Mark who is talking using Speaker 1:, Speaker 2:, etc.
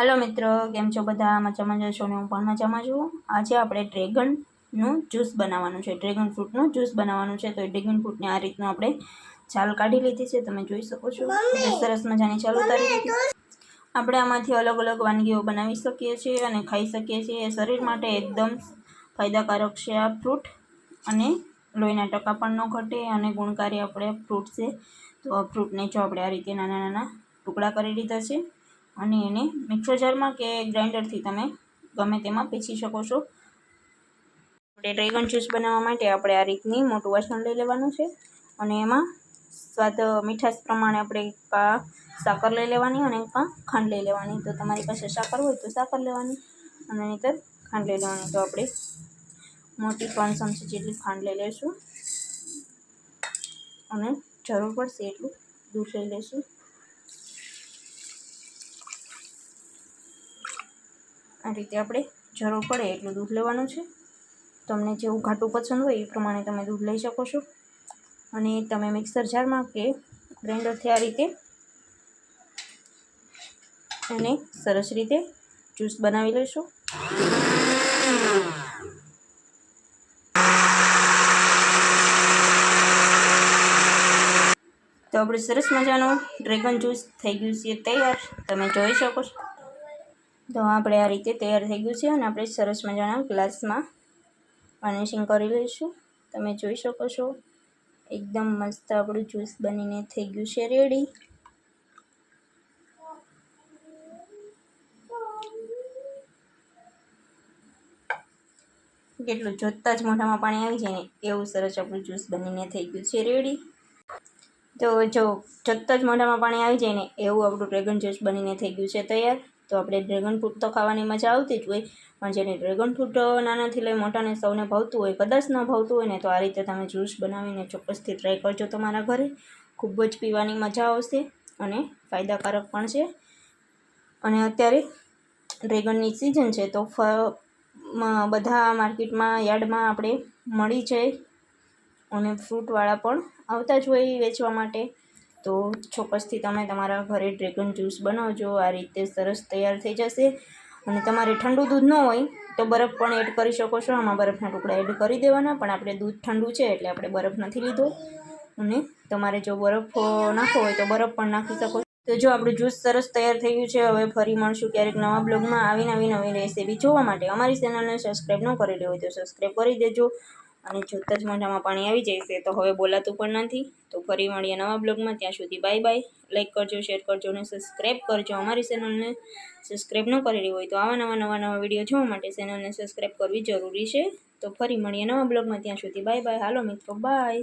Speaker 1: હાલો મિત્રો કેમ છો બધા? મજામાં જશો ને? હું પણ મજામાં છું. આજે આપણે ડ્રેગનનું જ્યુસ બનાવવાનું છે. ડ્રેગન ફ્રૂટનું જ્યુસ બનાવવાનું છે. તો એ ડ્રેગન ફ્રૂટને આ રીતનું આપણે છાલ કાઢી લીધી છે. તમે જોઈ શકો છો. સરસ મજાની છાલ ઉતારી લીધી. આપણે આમાંથી અલગ અલગ વાનગીઓ બનાવી શકીએ છીએ અને ખાઈ શકીએ છીએ. શરીર માટે એકદમ ફાયદાકારક છે આ ફ્રૂટ. અને લોહીના ટકા પણ ન ઘટે અને ગુણકારી આપણે ફ્રૂટ છે. તો આ ફ્રૂટને જો આપણે આ રીતે નાના નાના ટુકડા કરી લીધા છે. અને એને મિક્સર જારમાં કે ગ્રાઇન્ડરથી તમે ગમે તેમાં પીસી શકો છો. ડ્રેગન જ્યુસ બનાવવા માટે આપણે આ રીતની મોટું વાસણ લઈ લેવાનું છે અને એમાં સ્વાદ મીઠાશ પ્રમાણે આપણે કા સાકર લઈ લેવાની અને કાં ખાંડ લઈ લેવાની. તો તમારી પાસે સાકર હોય તો સાકર લેવાની અને નહીંતર ખાંડ લઈ લેવાની. તો આપણે મોટી ત્રણ ચમચી જેટલી ખાંડ લઈ લઈશું અને જરૂર પડશે એટલું દૂધ લઈ લઈશું. આ રીતે આપણે જરૂર પડે એટલું દૂધ લેવાનું છે. તમને જેવું ઘાટું પસંદ હોય એ પ્રમાણે તમે દૂધ લઈ શકો છો. અને તમે મિક્સર જારમાં કે ગ્રાઇન્ડરથી આ રીતે અને સરસ રીતે જ્યુસ બનાવી લેશો. તો આપણે સરસ મજાનું ડ્રેગન જ્યુસ થઈ ગયું છે. તૈયાર. તમે જોઈ શકો છો. તો આપણે આ રીતે તૈયાર થઈ ગયું છે અને આપણે સરસ મજાના ગ્લાસમાં ગાર્નિશિંગ કરી લઈશું. તમે જોઈ શકો છો, એકદમ મસ્ત આપણું જ્યુસ બનીને થઈ ગયું છે રેડી. કેટલું જોતાં જ મોઢામાં પાણી આવી જાય ને એવું સરસ આપણું જ્યુસ બનીને થઈ ગયું છે રેડી. તો જો જોતાં જ મોઢામાં પાણી આવી જાય ને એવું આપણું ડ્રેગન જ્યુસ બનીને થઈ ગયું છે તૈયાર. તો આપણે ડ્રેગન ફ્રૂટ તો ખાવાની મજા આવતી જ હોય, પણ જેને ડ્રેગન ફ્રૂટ નાનાથી લઈ મોટાને સૌને ભાવતું હોય, કદાચ ન ભાવતું હોય ને, તો આ રીતે તમે જ્યુસ બનાવીને ચોક્કસથી ટ્રાય કરજો તમારા ઘરે. ખૂબ જ પીવાની મજા આવશે અને ફાયદાકારક પણ છે. અને અત્યારે ડ્રેગનની સિઝન છે, તો બધા માર્કેટમાં, યાર્ડમાં આપણે મળી જાય અને ફ્રૂટવાળા પણ આવતા જ હોય વેચવા માટે. તો ચોક્કસથી તમે તમારા ઘરે ડ્રેગન જ્યુસ બનાવજો, આ રીતે સરસ તૈયાર થઈ જશે. અને તમારે ઠંડુ દૂધ ન હોય તો બરફ પણ એડ કરી શકો છો. આમાં બરફના ટુકડા એડ કરી દેવાના, પણ આપણે દૂધ ઠંડુ છે એટલે આપણે બરફ નથી લીધો. અને તમારે જો બરફ નાખવો હોય તો બરફ પણ નાખી શકો તો જો આપણું જ્યુસ સરસ તૈયાર થઈ ગયું છે, હવે ફરી મળશું ક્યારેક નવા બ્લોગમાં. આવી નવી નવી રેસીપી જોવા માટે અમારી ચેનલને સબસ્ક્રાઈબ ન કરેલી હોય તો સબસ્ક્રાઈબ કરી દેજો. અને જોતા જ મોઢામાં પાણી આવી છે તો હવે બોલાતું પણ નથી. તો ફરી મળીએ નવા બ્લોગમાં. ત્યાં સુધી બાય બાય. લાઇક કરજો શેર કરજો અને સબસ્ક્રાઈબ કરજો અમારી ચેનલને સબસ્ક્રાઈબ ન કરેલી હોય તો આવા નવા નવા નવા વીડિયો જોવા માટે ચેનલને સબસ્ક્રાઈબ કરવી જરૂરી છે. તો ફરી મળીએ નવા બ્લોગમાં. ત્યાં સુધી બાય બાય. હાલો મિત્રો, બાય.